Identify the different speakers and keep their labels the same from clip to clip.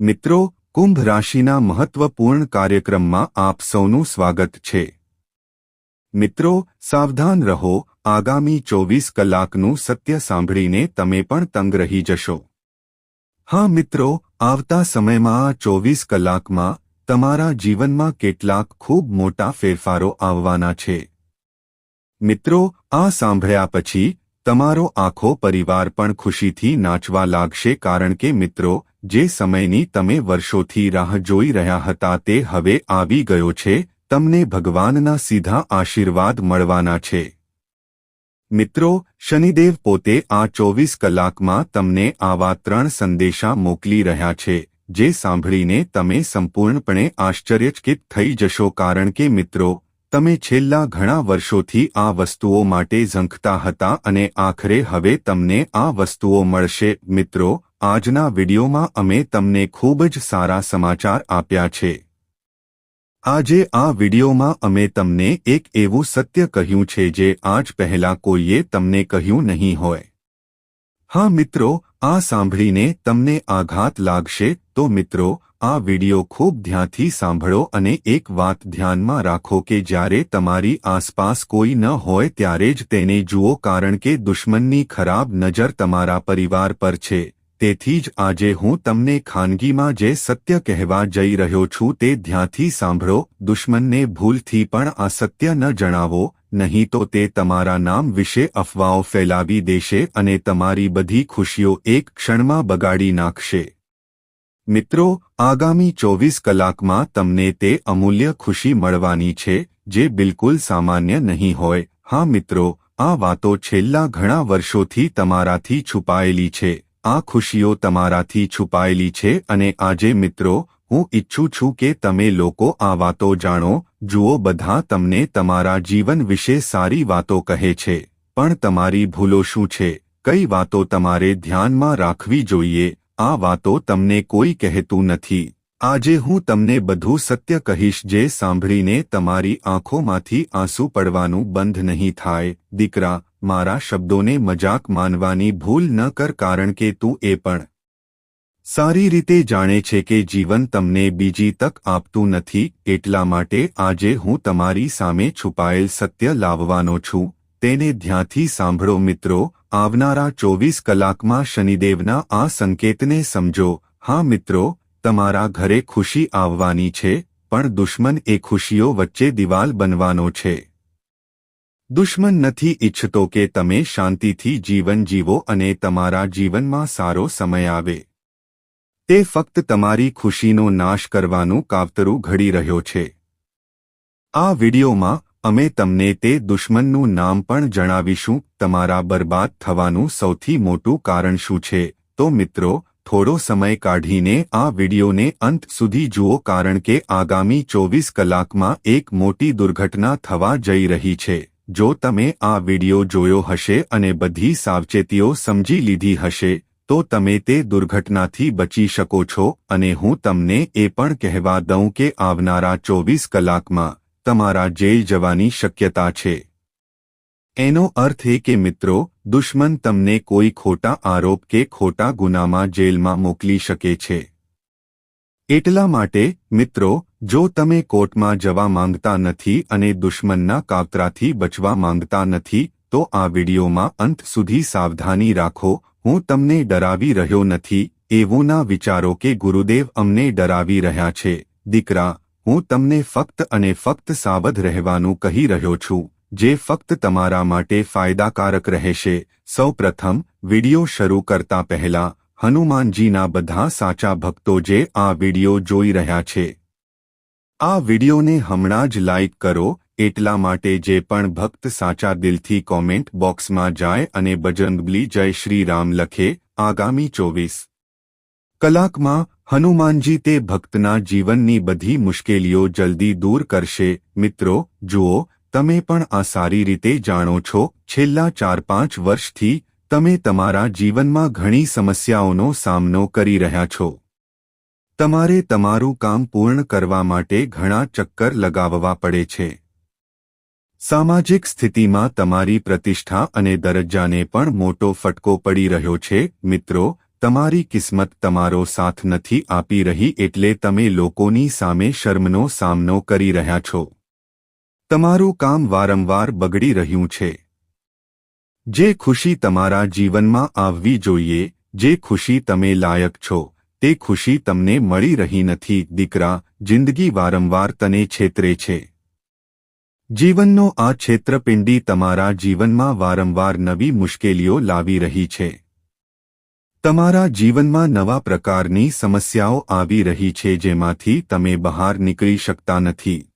Speaker 1: મિત્રો, કુંભ રાશિના મહત્વપૂર્ણ કાર્યક્રમમાં આપ સૌનું સ્વાગત છે. મિત્રો, સાવધાન રહો, આગામી ચોવીસ કલાકનું સત્ય સાંભળીને તમે પણ તંગ રહી જશો. હા મિત્રો, આવતા સમયમાં આ ચોવીસ કલાકમાં તમારા જીવનમાં કેટલાક ખૂબ મોટા ફેરફારો આવવાના છે. મિત્રો, આ સાંભળ્યા પછી તમારો આખો પરિવાર પણ ખુશીથી નાચવા લાગશે કારણ કે મિત્રો જે સમયની તમે વર્ષોથી રાહ જોઈ રહ્યા હતા તે હવે આવી ગયો છે, તમને ભગવાનના સીધા આશીર્વાદ મળવાના છે. મિત્રો, શનિદેવ પોતે આ ચોવીસ કલાકમાં તમને આવા ત્રણ સંદેશા મોકલી રહ્યા છે, જે સાંભળીને તમે સંપૂર્ણપણે આશ્ચર્યચકિત થઈ જશો કારણ કે મિત્રો, તમે છેલ્લા ઘણા વર્ષોથી આ વસ્તુઓ માટે ઝંખતા હતા અને આખરે હવે તમને આ વસ્તુઓ મળશે. મિત્રો આજના વિડીયોમાં અમે તમને ખૂબ જ સારા સમાચાર આપ્યા છે. આજે આ વિડીયોમાં અમે તમને એક એવું સત્ય કહ્યું છે જે આજ પહેલા કોઈએ તમને કહ્યું નહીં હોય. હા મિત્રો, આ સાંભળીને તમને આઘાત લાગશે, તો મિત્રો, આ વિડિયો ખૂબ ધ્યાનથી સાંભળો અને એક વાત ધ્યાનમાં રાખો કે જ્યારે તમારી આસપાસ કોઈ ન હોય ત્યારે જ તેને જુઓ કારણ કે દુશ્મનની ખરાબ નજર તમારા પરિવાર પર છે. તેથી જ આજે હું તમને ખાનગીમાં જે સત્ય કહેવા જઈ રહ્યો છું તે ધ્યાનથી સાંભળો, દુશ્મનને ભૂલથી પણ આ સત્ય ન જણાવો, નહીં તો તે તમારા નામ વિશે અફવાઓ ફેલાવી દેશે અને તમારી બધી ખુશીઓ એક ક્ષણમાં બગાડી નાખશે. મિત્રો, આગામી ચોવીસ કલાકમાં તમને તે અમૂલ્ય ખુશી મળવાની છે, જે બિલકુલ સામાન્ય નહીં હોય. હા મિત્રો, આ વાતો છેલ્લા ઘણા વર્ષોથી તમારાથી છુપાયેલી છે. આ ખુશીઓ તમારાથી છુપાયેલી છે અને આજે મિત્રો, હું ઈચ્છું છું કે તમે લોકો આ વાતો જાણો, જુઓ બધા તમને તમારા જીવન વિશે સારી વાતો કહે છે. પણ તમારી ભૂલો શું છે? કઈ વાતો તમારે ધ્યાનમાં રાખવી જોઈએ? આ વાતો તમને કોઈ કહેતું નથી. આજે હું તમને બધું સત્ય કહીશ જે સાંભળીને તમારી આંખોમાંથી આંસુ પડવાનું બંધ નહીં થાય. દીકરા મારા શબ્દોને મજાક માનવાની ભૂલ ન કર કારણ કે તું એ પણ સારી રીતે જાણે છે કે જીવન તમને બીજી તક આપતું નથી, એટલા માટે આજે હું તમારી સામે છુપાયેલ સત્ય લાવવાનો છું. તેને ધ્યાનથી સાંભળો મિત્રો, આવનારા ચોવીસ કલાકમાં શનિદેવના આ સંકેતને સમજો. હા મિત્રો, તમારા ઘરે ખુશી આવવાની છે, પણ દુશ્મન એ ખુશીઓ વચ્ચે દિવાલ બનવાનો છે. દુશ્મન નથી ઈચ્છતો કે તમે શાંતિથી જીવન જીવો અને તમારા જીવનમાં સારો સમય આવે. તે ફક્ત તમારી ખુશીનો નાશ કરવાનું કાવતરું ઘડી રહ્યો છે. આ વિડીયોમાં અમે તમને તે દુશ્મનનું નામ પણ જણાવીશું, તમારા બરબાદ થવાનું સૌથી મોટું કારણ શું છે? તો મિત્રો, થોડો સમય કાઢીને આ વિડીયોને અંત સુધી જુઓ કારણ કે આગામી ચોવીસ કલાકમાં એક મોટી દુર્ઘટના થવા જઈ રહી છે. જો તમે આ વિડિયો જોયો હશે અને બધી સાવચેતીઓ સમજી લીધી હશે, તો તમે તે દુર્ઘટનાથી બચી શકો છો અને હું તમને એ પણ કહેવા દઉં કે આવનારા ચોવીસ કલાકમાં તમારા જેલ જવાની શક્યતા છે. એનો અર્થ એ કે મિત્રો, દુશ્મન તમને કોઈ ખોટા આરોપ કે ખોટા ગુનામાં જેલમાં મોકલી શકે છે. એટલા માટે, મિત્રો, જો તમે કોર્ટમાં જવા માંગતા નથી અને દુશ્મનના કાવતરાથી બચવા માંગતા નથી, તો આ વિડીયોમાં અંત સુધી સાવધાની રાખો. હું તમને ડરાવી રહ્યો નથી એવું ના વિચારો કે ગુરુદેવ અમને ડરાવી રહ્યા છે. દીકરા, હું તમને ફક્ત અને ફક્ત સાવધ રહેવાનું કહી રહ્યો છું, જે ફક્ત તમારા માટે ફાયદાકારક રહેશે. સૌપ્રથમ, વિડિયો શરૂ કરતા પહેલા હનુમાનજીના બધા સાચા ભક્તો જે આ વિડિયો જોઈ રહ્યા છે. આ વિડિયોને હમણાં જ લાઇક કરો, એટલા માટે જે પણ ભક્ત સાચા દિલથી કોમેન્ટ બોક્સમાં જાય અને બજરંગબલી જય શ્રી રામ લખે, આગામી ચોવીસ કલાકમાં હનુમાનજી તે ભક્તના જીવનની બધી મુશ્કેલીઓ જલ્દી દૂર કરશે. મિત્રો, જુઓ, તમે પણ આ સારી રીતે જાણો છો, છેલ્લા ચાર પાંચ વર્ષથી તમે તમારા જીવનમાં ઘણી સમસ્યાઓનો સામનો કરી રહ્યા છો. તમારે તમારું કામ પૂર્ણ કરવા માટે ઘણા ચક્કર લગાવવા પડે છે. સામાજિક સ્થિતિમાં તમારી પ્રતિષ્ઠા અને દરજ્જાને પણ મોટો ફટકો પડી રહ્યો છે. મિત્રો, તમારી કિસ્મત તમારો સાથ નથી આપી રહી એટલે તમે લોકોની સામે શર્મનો સામનો કરી રહ્યા છો. તમારું કામ વારંવાર બગડી રહ્યું છે. જે ખુશી તમારા જીવનમાં આવવી જોઈએ, જે ખુશી તમે લાયક છો, તે ખુશી તમને મળી રહી નથી, દીકરા, જિંદગી વારંવાર તને છેતરે છે. જીવનનો આ છેત્રપિંડી તમારા જીવનમાં વારંવાર નવી મુશ્કેલીઓ લાવી રહી છે. તમારા જીવનમાં નવા પ્રકારની સમસ્યાઓ આવી રહી છે જેમાંથી તમે બહાર નીકળી શકતા નથી.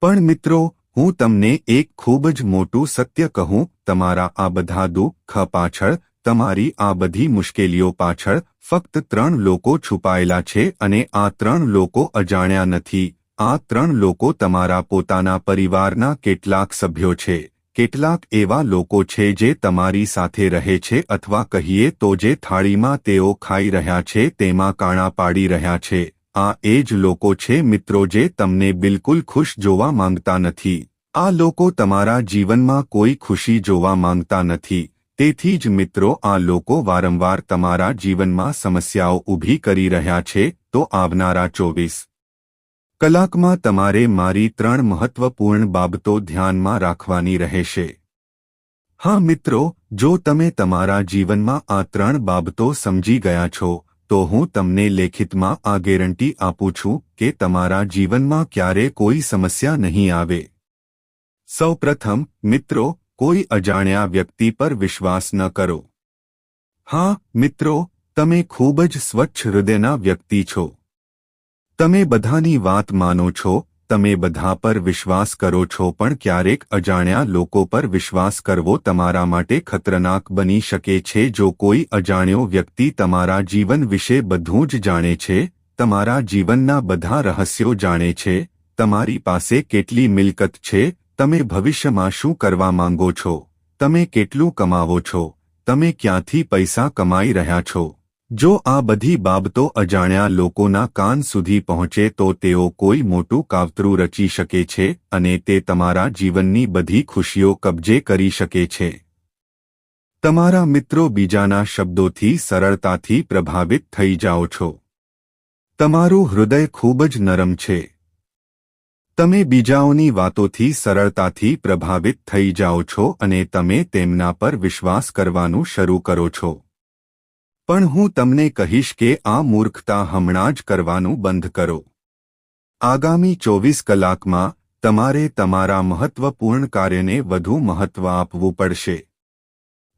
Speaker 1: પણ મિત્રો હું તમને એક ખૂબ જ મોટું સત્ય કહું, તમારા આ બધા દુઃખ પાછળ, તમારી આ બધી મુશ્કેલીઓ પાછળ, ફક્ત ત્રણ લોકો છુપાયેલા છે અને આ ત્રણ લોકો અજાણ્યા નથી. આ ત્રણ લોકો તમારા પોતાના પરિવારના કેટલાક સભ્યો છે. કેટલાક એવા લોકો છે જે તમારી સાથે રહે છે અથવા કહીએ તો જે થાળીમાં તેઓ ખાઈ રહ્યા છે, તેમાં કાણા પાડી રહ્યા છે. આ એ જ લોકો છે મિત્રો જે તમને બિલકુલ ખુશ જોવા માંગતા નથી. આ લોકો તમારા જીવનમાં કોઈ ખુશી જોવા માંગતા નથી. તેથી જ મિત્રો, આ લોકો વારંવાર તમારા જીવનમાં સમસ્યાઓ ઊભી કરી રહ્યા છે, તો આવનારા ચોવીસ કલાકમાં તમારે મારી ત્રણ મહત્વપૂર્ણ બાબતો ધ્યાનમાં રાખવાની રહેશે. હા મિત્રો, જો તમે તમારા જીવનમાં આ ત્રણ બાબતો સમજી ગયા છો તો હું તમને લેખિતમાં આ ગેરંટી આપું છું કે તમારા જીવનમાં ક્યારે કોઈ સમસ્યા નહીં આવે. સૌપ્રથમ, મિત્રો, કોઈ અજાણ્યા વ્યક્તિ પર વિશ્વાસ ન કરો. હા, મિત્રો, તમે ખૂબ જ સ્વચ્છ હૃદયના વ્યક્તિ છો. તમે બધાની વાત માનો છો તમે બધા પર વિશ્વાસ કરો છો પણ ક્યારેક અજાણ્યા લોકો પર વિશ્વાસ કરવો તમારા માટે ખતરનાક બની શકે છે. જો કોઈ અજાણ્યો વ્યક્તિ તમારા જીવન વિશે બધું જ જાણે છે, તમારા જીવનના બધા રહસ્યો જાણે છે, તમારી પાસે કેટલી મિલકત છે, તમે ભવિષ્યમાં શું કરવા માંગો છો, તમે કેટલું કમાવો છો, તમે ક્યાંથી પૈસા કમાઈ રહ્યા છો. જો આ બધી બાબતો અજાણ્યા લોકોના કાન સુધી પહોંચે તો તેઓ કોઈ મોટું કાવતરું રચી શકે છે અને તે તમારા જીવનની બધી ખુશીઓ કબજે કરી શકે છે. તમારા મિત્રો બીજાના શબ્દોથી સરળતાથી પ્રભાવિત થઈ જાઓ છો. તમારું હૃદય ખૂબ જ નરમ છે. તમે બીજાઓની વાતોથી સરળતાથી પ્રભાવિત થઈ જાઓ છો અને તમે તેમના પર વિશ્વાસ કરવાનું શરૂ કરો છો. પણ હું તમને કહીશ કે આ મૂર્ખતા હમણાં જ કરવાનું બંધ કરો. આગામી ચોવીસ કલાકમાં તમારે તમારા મહત્વપૂર્ણ કાર્યને વધુ મહત્વ આપવું પડશે.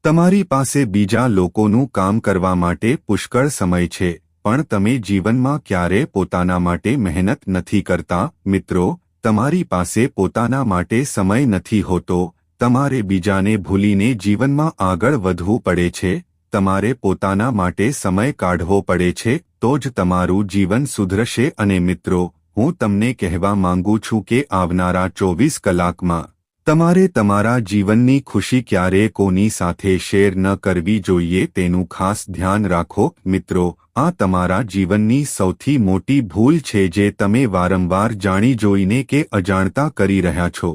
Speaker 1: તમારી પાસે બીજા લોકોનું કામ કરવા માટે પુષ્કળ સમય છે, પણ તમે જીવનમાં ક્યારે પોતાના માટે મહેનત નથી કરતા? મિત્રો, તમારી પાસે પોતાના માટે સમય નથી હોતો, તમારે બીજાને ભૂલીને જીવનમાં આગળ વધવું પડે છે તમારે પોતાના માટે સમય કાઢવો પડે છે, તો જ તમારું જીવન સુધરશે અને મિત્રો, હું તમને કહેવા માંગુ છું કે આવનારા ચોવીસ કલાકમાં, તમારે તમારા જીવનની ખુશી ક્યારે કોની સાથે શેર ન કરવી જોઈએ તેનું ખાસ ધ્યાન રાખો, મિત્રો, આ તમારા જીવનની સૌથી મોટી ભૂલ છે જે તમે વારંવાર જાણી જોઈને કે અજાણતા કરી રહ્યા છો.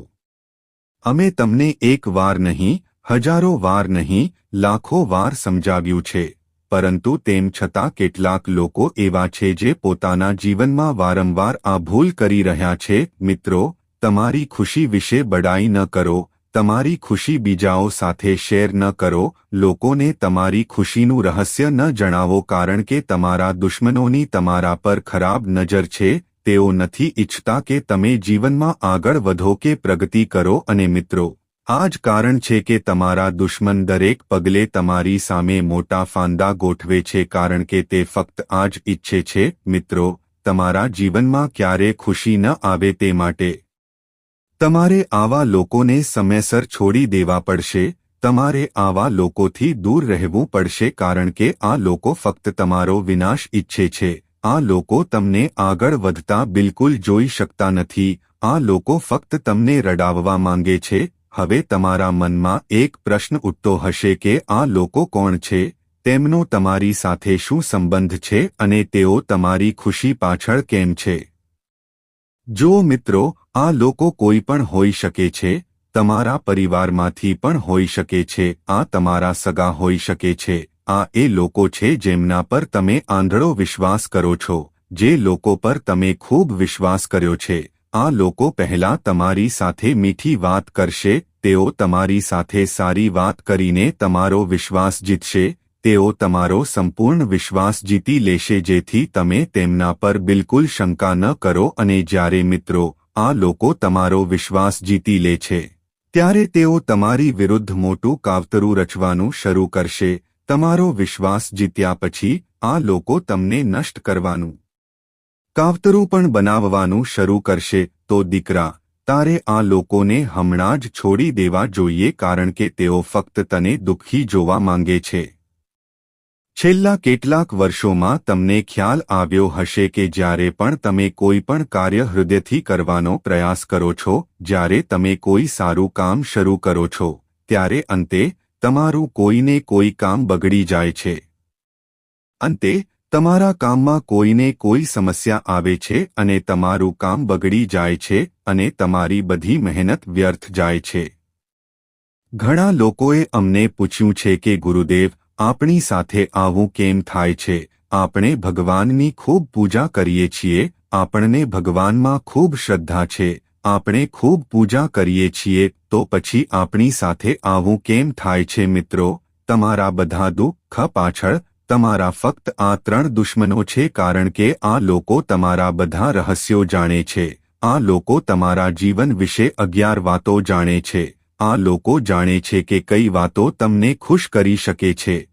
Speaker 1: અમે તમને એક વાર નહીં હજારો વાર નહીં, લાખો વાર સમજાવ્યું છે. પરંતુ તેમ છતાં કેટલાક લોકો એવા છે જે પોતાના જીવનમાં વારંવાર આ ભૂલ કરી રહ્યા છે, મિત્રો, તમારી ખુશી વિશે બડાઈ ન કરો, તમારી ખુશી બીજાઓ સાથે શેર ન કરો, લોકોને તમારી ખુશીનું રહસ્ય ન જણાવો કારણ કે તમારા દુશ્મનોની તમારા પર ખરાબ નજર છે, તેઓ નથી ઇચ્છતા કે તમે જીવનમાં આગળ વધો કે પ્રગતિ કરો. અને મિત્રો આ જ કારણ છે કે તમારા દુશ્મન દરેક પગલે તમારી સામે મોટા ફાંદા ગોઠવે છે કારણ કે તે ફક્ત આ જ ઈચ્છે છે, મિત્રો, તમારા જીવનમાં ક્યારે ખુશી ન આવે તે માટે. તમારે આવા લોકોને સમયસર છોડી દેવા પડશે, તમારે આવા લોકોથી દૂર રહેવું પડશે કારણ કે આ લોકો ફક્ત તમારો વિનાશ ઈચ્છે છે, આ લોકો તમને આગળ વધતા બિલકુલ જોઈ શકતા નથી, આ લોકો ફક્ત તમને રડાવવા માંગે છે હવે તમારા મનમાં એક પ્રશ્ન ઉઠતો હશે કે આ લોકો કોણ છે, તેમનો તમારી સાથે શું સંબંધ છે અને તેઓ તમારી ખુશી પાછળ કેમ છે? જો મિત્રો, આ લોકો કોઈ પણ હોઈ શકે છે, તમારા પરિવારમાંથી પણ હોઈ શકે છે, આ તમારા સગા હોઈ શકે છે, આ એ લોકો છે જેમના પર તમે આંધળો વિશ્વાસ કરો છો, જે લોકો પર તમે ખૂબ વિશ્વાસ કર્યો છે. આ લોકો પહેલા તમારી સાથે મીઠી વાત કરશે, તેઓ તમારી સાથે સારી વાત કરીને તમારો વિશ્વાસ જીતશે, તેઓ તમારો સંપૂર્ણ વિશ્વાસ જીતી લેશે જેથી તમે તેમના પર બિલકુલ શંકા ન કરો અને જ્યારે મિત્રો, આ લોકો તમારો વિશ્વાસ જીતી લે છે, ત્યારે તેઓ તમારી વિરુદ્ધ મોટું કાવતરું રચવાનું શરૂ કરશે, તમારો વિશ્વાસ જીત્યા પછી, આ લોકો તમને નષ્ટ કરવાનું કાવતરું પણ બનાવવાનું શરૂ કરશે, તો દીકરા, તારે આ લોકોને હમણાં જ છોડી દેવા જોઈએ કારણ કે તેઓ ફક્ત તને દુઃખી જોવા માંગે છે. છેલ્લા કેટલાક વર્ષોમાં તમને ખ્યાલ આવ્યો હશે કે જ્યારે પણ તમે કોઈ પણ કાર્ય હૃદયથી કરવાનો પ્રયાસ કરો છો, જ્યારે તમે કોઈ સારું કામ શરૂ કરો છો, ત્યારે અંતે તમારું કોઈને કોઈ કામ બગડી જાય છે. અંતે તમારા કામમાં કોઈને કોઈ સમસ્યા આવે છે અને તમારું કામ બગડી જાય છે અને તમારી બધી મહેનત વ્યર્થ જાય છે. ઘણા લોકોએ અમને પૂછ્યું છે કે, ગુરુદેવ, આપણી સાથે આવું કેમ થાય છે? આપણે ભગવાનની ખૂબ પૂજા કરીએ છીએ, આપણને ભગવાનમાં ખૂબ શ્રદ્ધા છે, આપણે ખૂબ પૂજા કરીએ છીએ, તો પછી આપણી સાથે આવું કેમ થાય છે? મિત્રો, તમારા બધા દુઃખ પાછળ તમારા ફક્ત આ ત્રણ દુશ્મનો છે કારણ કે આ લોકો તમારા બધા રહસ્યો જાણે છે. આ લોકો તમારા જીવન વિશે અગિયાર વાતો જાણે છે. આ લોકો જાણે છે કે કઈ વાતો તમને ખુશ કરી શકે છે.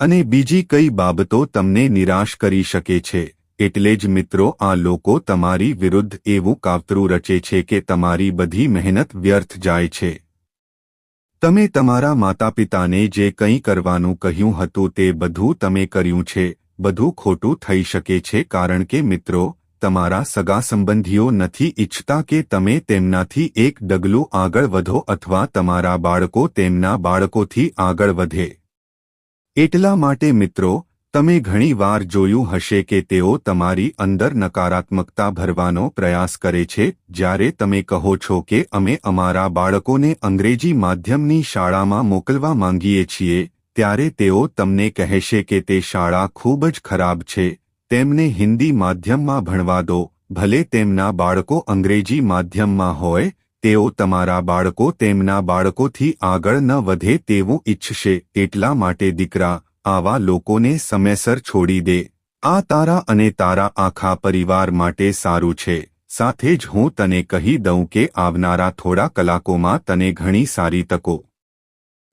Speaker 1: અને બીજી કઈ બાબતો તમને નિરાશ કરી શકે છે. એટલે જ મિત્રો, આ લોકો તમારી વિરુદ્ધ એવું કાવતરું રચે છે કે તમારી બધી મહેનત વ્યર્થ જાય છે. તમે તમારા માતાપિતાને જે કંઈ કરવાનું કહ્યું હતું તે બધું તમે કર્યું છે, બધું ખોટું થઈ શકે છે કારણ કે મિત્રો, તમારા સગા સંબંધીઓ નથી ઈચ્છતા કે તમે તેમનાથી એક ડગલું આગળ વધો અથવા તમારા બાળકો તેમના બાળકોથી આગળ વધે. એટલા માટે મિત્રો તમે ઘણી વાર જોયું હશે કે તેઓ તમારી અંદર નકારાત્મકતા ભરવાનો પ્રયાસ કરે છે, જ્યારે તમે કહો છો કે અમે અમારા બાળકોને અંગ્રેજી માધ્યમની શાળામાં મોકલવા માંગીએ છીએ, ત્યારે તેઓ તમને કહેશે કે તે શાળા ખૂબ જ ખરાબ છે, તેમને હિન્દી માધ્યમમાં ભણવા દો, ભલે તેમના બાળકો અંગ્રેજી માધ્યમમાં હોય, તેઓ તમારા બાળકો તેમના બાળકોથી આગળ ન વધે તેવું ઈચ્છશે, એટલા માટે દીકરા આવા લોકોને સમયસર છોડી દે. આ તારા અને તારા આખા પરિવાર માટે સારું છે. સાથે જ હું તને કહી દઉં કે આવનારા થોડા કલાકોમાં તને ઘણી સારી તકો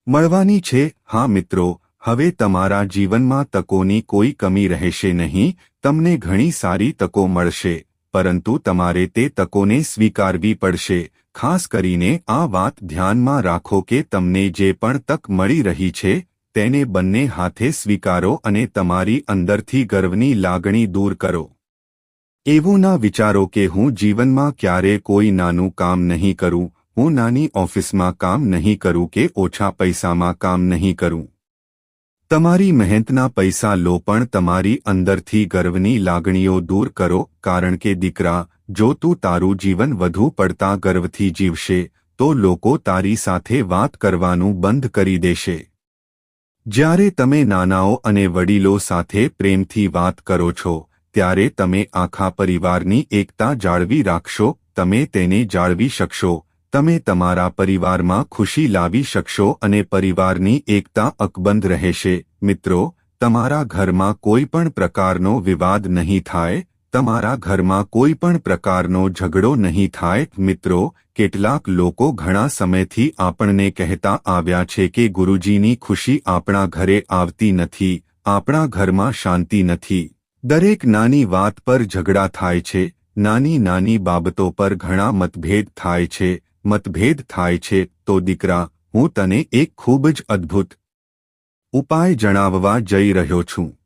Speaker 1: મળવાની છે. હા મિત્રો, હવે તમારા જીવનમાં તકોની કોઈ કમી રહેશે નહીં. તમને ઘણી સારી તકો મળશે, પરંતુ તમારે તે તકોને સ્વીકારવી પડશે. ખાસ કરીને આ વાત ધ્યાનમાં રાખો કે તમને જે પણ તક મળી રહી છે તેને બંને હાથે સ્વીકારો અને તમારી અંદરથી ગર્વની લાગણી દૂર કરો. એવું ના વિચારો કે હું જીવનમાં ક્યારે કોઈ નાનું કામ નહીં કરું, હું નાની ઓફિસમાં કામ નહીં કરું કે ઓછા પૈસામાં કામ નહીં કરું. તમારી મહેનતના પૈસા લો પણ તમારી અંદરથી ગર્વની લાગણીઓ દૂર કરો, કારણ કે દીકરા, જો તું તારું જીવન વધુ પડતા ગર્વથી જીવશે, તો લોકો તારી સાથે વાત કરવાનું બંધ કરી દેશે. જ્યારે તમે નાનાઓ અને વડીલો સાથે પ્રેમથી વાત કરો છો, ત્યારે તમે આખા પરિવારની એકતા જાળવી રાખશો, તમે તેને જાળવી શકશો, તમે તમારા પરિવારમાં ખુશી લાવી શકશો અને પરિવારની એકતા અકબંધ રહેશે. મિત્રો, તમારા ઘરમાં કોઈ પણ પ્રકારનો વિવાદ નહીં થાય તમારા ઘરમાં કોઈ પણ પ્રકારનો ઝઘડો નહીં થાય, મિત્રો. કેટલાક લોકો ઘણા સમયથી આપણને કહેતા આવ્યા છે કે ગુરુજીની ખુશી આપણા ઘરે આવતી નથી, આપણા ઘરમાં શાંતિ નથી. દરેક નાની વાત પર ઝઘડા થાય છે. નાની નાની બાબતો પર ઘણા મતભેદ થાય છે. મતભેદ થાય છે. તો દીકરા, હું તને એક ખૂબ જ અદ્ભુત ઉપાય જણાવવા જઈ રહ્યો છું.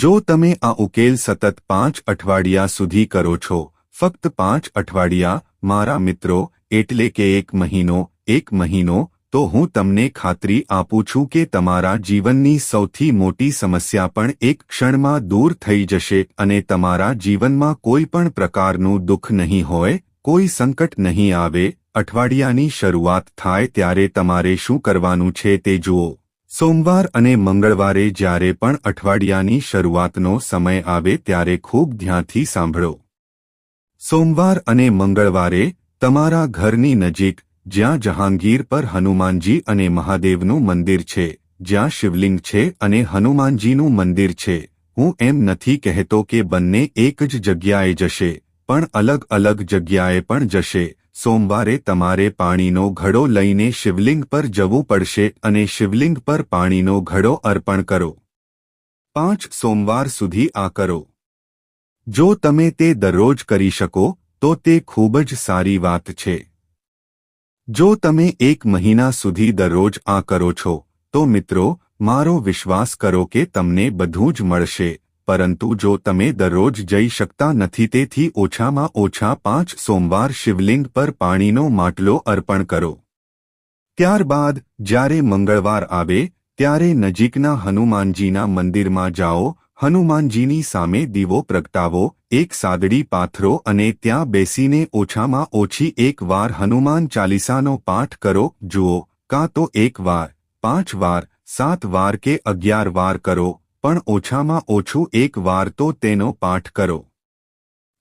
Speaker 1: જો તમે આ ઉકેલ સતત પાંચ અઠવાડિયા સુધી કરો છો, ફક્ત પાંચ અઠવાડિયા, મારા મિત્રો, એટલે કે એક મહિનો એક મહિનો, તો હું તમને ખાતરી આપું છું કે તમારા જીવનની સૌથી મોટી સમસ્યા પણ એક ક્ષણમાં દૂર થઈ જશે અને તમારા જીવનમાં કોઈ પણ પ્રકારનું દુઃખ નહીં હોય, કોઈ સંકટ નહીં આવે, અઠવાડિયાની શરૂઆત થાય ત્યારે તમારે શું કરવાનું છે તે જુઓ. સોમવાર અને મંગળવારે જ્યારે પણ અઠવાડિયાની શરૂઆતનો સમય આવે ત્યારે ખૂબ ધ્યાનથી સાંભળો. સોમવાર અને મંગળવારે તમારા ઘરની નજીક, જ્યાં જહાંગીર પર હનુમાનજી અને મહાદેવનું મંદિર છે, જ્યાં શિવલિંગ છે અને હનુમાનજીનું મંદિર છે, હું એમ નથી કહેતો કે બંને એક જ જગ્યાએ જશે, પણ અલગ અલગ જગ્યાએ પણ જશે સોમવારે તમારે પાણીનો ઘડો લઈને શિવલિંગ પર જવું પડશે અને શિવલિંગ પર પાણીનો ઘડો અર્પણ કરો. પાંચ સોમવાર સુધી આ કરો. જો તમે તે દરરોજ કરી શકો, તો તે ખૂબ જ સારી વાત છે. જો તમે એક મહિના સુધી દરરોજ આ કરો છો, તો મિત્રો, મારો વિશ્વાસ કરો કે તમને બધું જ મળશે. પરંતુ જો તમે દરરોજ જઈ શકતા નથી તેથી ઓછામાં ઓછા પાંચ સોમવાર શિવલિંગ પર પાણીનો માટલો અર્પણ કરો. ત્યારબાદ, જ્યારે મંગળવાર આવે, ત્યારે નજીકના હનુમાનજીના મંદિરમાં જાઓ, હનુમાનજીની સામે દીવો પ્રગટાવો, એક સાદડી પાથરો અને ત્યાં બેસીને ઓછામાં ઓછી એક વાર હનુમાન ચાલીસાનો પાઠ કરો, જુઓ, કાં તો એક વાર, પાંચ વાર, સાત વાર કે અગિયાર વાર કરો. પણ ઓછામાં ઓછું એક વાર તો તેનો પાઠ કરો.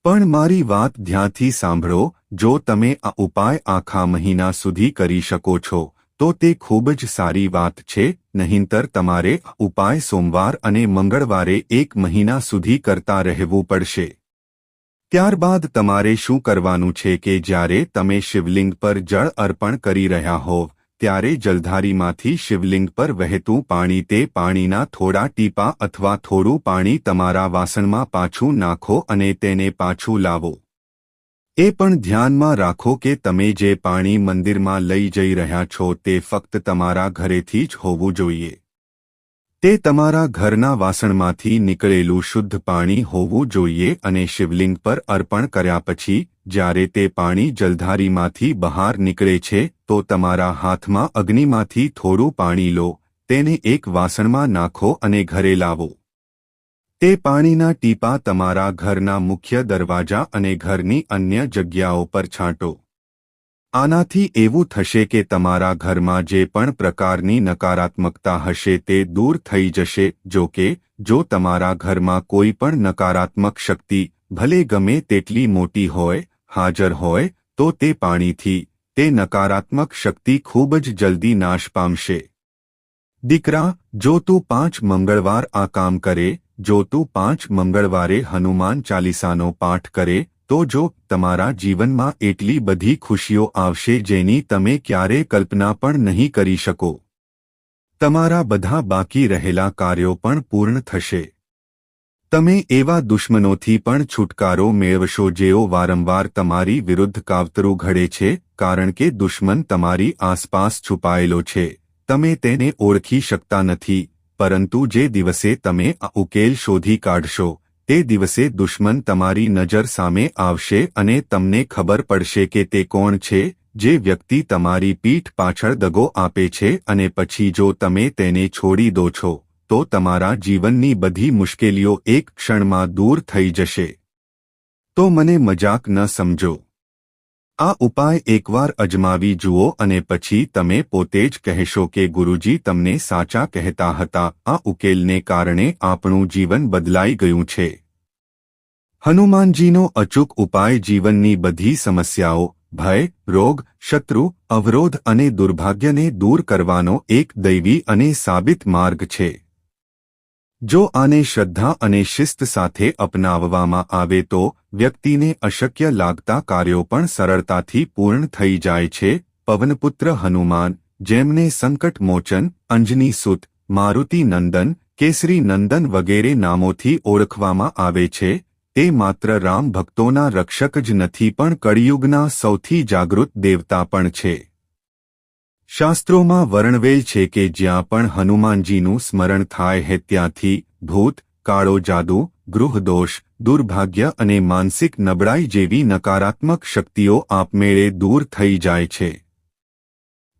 Speaker 1: પણ મારી વાત ધ્યાનથી સાંભળો, જો તમે આ ઉપાય આખા મહિના સુધી કરી શકો છો, તો તે ખૂબ જ સારી વાત છે, નહીંતર તમારે ઉપાય સોમવાર અને મંગળવારે એક મહિના સુધી કરતા રહેવું પડશે. ત્યારબાદ તમારે શું કરવાનું છે કે જ્યારે તમે શિવલિંગ પર જળ અર્પણ કરી રહ્યા હોવ ત્યારે જલધારીમાંથી શિવલિંગ પર વહેતું પાણી તે પાણીના થોડા ટીપા અથવા થોડું પાણી તમારા વાસણમાં પાછું નાખો અને તેને પાછું લાવો. એ પણ ધ્યાનમાં રાખો કે તમે જે પાણી મંદિરમાં લઈ જઈ રહ્યા છો તે ફક્ત તમારા ઘરેથી જ હોવું જોઈએ. તે તમારા ઘરના વાસણમાંથી નીકળેલું શુદ્ધ પાણી હોવું જોઈએ અને શિવલિંગ પર અર્પણ કર્યા પછી, જ્યારે તે પાણી જલધારીમાંથી બહાર નીકળે છે, તો તમારા હાથમાં અગ્નિમાંથી થોડું પાણી લો, તેને એક વાસણમાં નાખો અને ઘરે લાવો. તે પાણીના ટીપા તમારા ઘરના મુખ્ય દરવાજા અને ઘરની અન્ય જગ્યાઓ પર છાંટો. આનાથી એવું થશે કે તમારા ઘરમાં જે પણ પ્રકારની નકારાત્મકતા હશે તે દૂર થઈ જશે, જો કે, જો તમારા ઘરમાં કોઈ પણ નકારાત્મક શક્તિ, ભલે ગમે તેટલી મોટી હોય, હાજર હોય, તો તે પાણીથી, તે નકારાત્મક શક્તિ ખૂબ જ જલ્દી નાશ પામશે. દીકરા, જો તું પાંચ મંગળવાર આ કામ કરે, જો તું પાંચ મંગળવારે હનુમાન ચાલીસાનો પાઠ કરે તો જો તમારા જીવનમાં એટલી બધી ખુશીઓ આવશે જેની તમે ક્યારે કલ્પના પણ નહીં કરી શકો. તમારા બધા બાકી રહેલા કાર્યો પણ પૂર્ણ થશે. તમે એવા દુશ્મનોથી પણ છુટકારો મેળવશો જેઓ વારંવાર તમારી વિરુદ્ધ કાવતરું ઘડે છે, કારણ કે દુશ્મન તમારી આસપાસ છુપાયેલો છે. તમે તેને ઓળખી શકતા નથી, પરંતુ જે દિવસે તમે આ ઉકેલ શોધી કાઢશો તે દિવસે દુશ્મન તમારી નજર સામે આવશે અને તમને ખબર પડશે કે તે કોણ છે, જે વ્યક્તિ તમારી પીઠ પાછળ દગો આપે છે અને પછી જો તમે તેને છોડી દો છો, તો તમારા જીવનની બધી મુશ્કેલીઓ એક ક્ષણમાં દૂર થઈ જશે. તો મને મજાક ન સમજો. આ ઉપાય એકવાર અજમાવી જુઓ અને પછી તમે પોતે જ કહેશો કે ગુરુજી તમને સાચા કહેતા હતા. આ ઉકેલને કારણે આપણું જીવન બદલાઈ ગયું છે. હનુમાનજીનો અચૂક ઉપાય જીવનની બધી સમસ્યાઓ, ભય, રોગ, શત્રુ, અવરોધ અને દુર્ભાગ્યને દૂર કરવાનો એક દૈવી અને સાબિત માર્ગ છે. જો આને શ્રદ્ધા અને શિસ્ત સાથે અપનાવવામાં આવે તો વ્યક્તિને અશક્ય લાગતા કાર્યો પણ સરળતાથી પૂર્ણ થઈ જાય છે. પવનપુત્ર હનુમાન, જેમને સંકટમોચન અંજની સુત, મારુતિ નંદન, કેસરી નંદન વગેરે નામોથી ઓળખવામાં આવે છે, તે માત્ર રામ ભક્તોના રક્ષક જ નથી પણ કળિયુગના સૌથી જાગૃત દેવતા પણ છે. શાસ્ત્રોમાં વર્ણવેલ છે કે જ્યાં પણ હનુમાનજીનું સ્મરણ થાય હે ત્યાંથી ભૂત, કાળો જાદુ ગૃહદોષ દુર્ભાગ્ય અને માનસિક નબળાઈ જેવી નકારાત્મક શક્તિઓ આપમેળે દૂર થઈ જાય છે.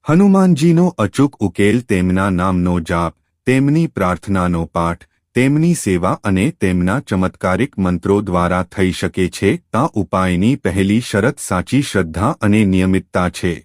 Speaker 1: હનુમાનજીનો અચૂક ઉકેલ તેમના નામનો જાપ, તેમની પ્રાર્થનાનો પાઠ, તેમની સેવા અને તેમના ચમત્કારિક મંત્રો દ્વારા થઈ શકે છે આ ઉપાયની પહેલી શરત સાચી શ્રદ્ધા અને નિયમિતતા છે.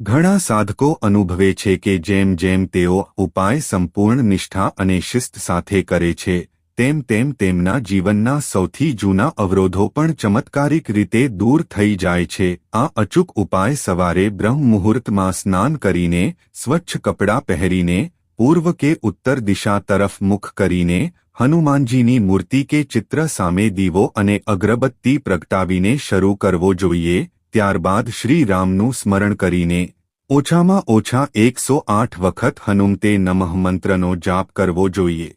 Speaker 1: ઘણા સાધકો અનુભવે છે કે જેમ જેમ તેઓ ઉપાય સંપૂર્ણ નિષ્ઠા અને શિસ્ત સાથે કરે છે, તેમ તેમ તેમના જીવનના સૌથી જૂના અવરોધો પણ ચમત્કારિક રીતે દૂર થઈ જાય છે. આ અચૂક ઉપાય સવારે બ્રહ્મ મુહૂર્તમાં સ્નાન કરીને, સ્વચ્છ કપડાં પહેરીને, પૂર્વ કે ઉત્તર દિશા તરફ મુખ કરીને, હનુમાનજીની મૂર્તિ કે ચિત્ર સામે દીવો અને અગરબત્તી પ્રગટાવીને શરૂ કરવો જોઈએ ત્યારબાદ શ્રી રામનું સ્મરણ કરીને, ઓછામાં ઓછા એકસો આઠ વખત હનુમતે નમઃ મંત્રનો જાપ કરવો જોઈએ.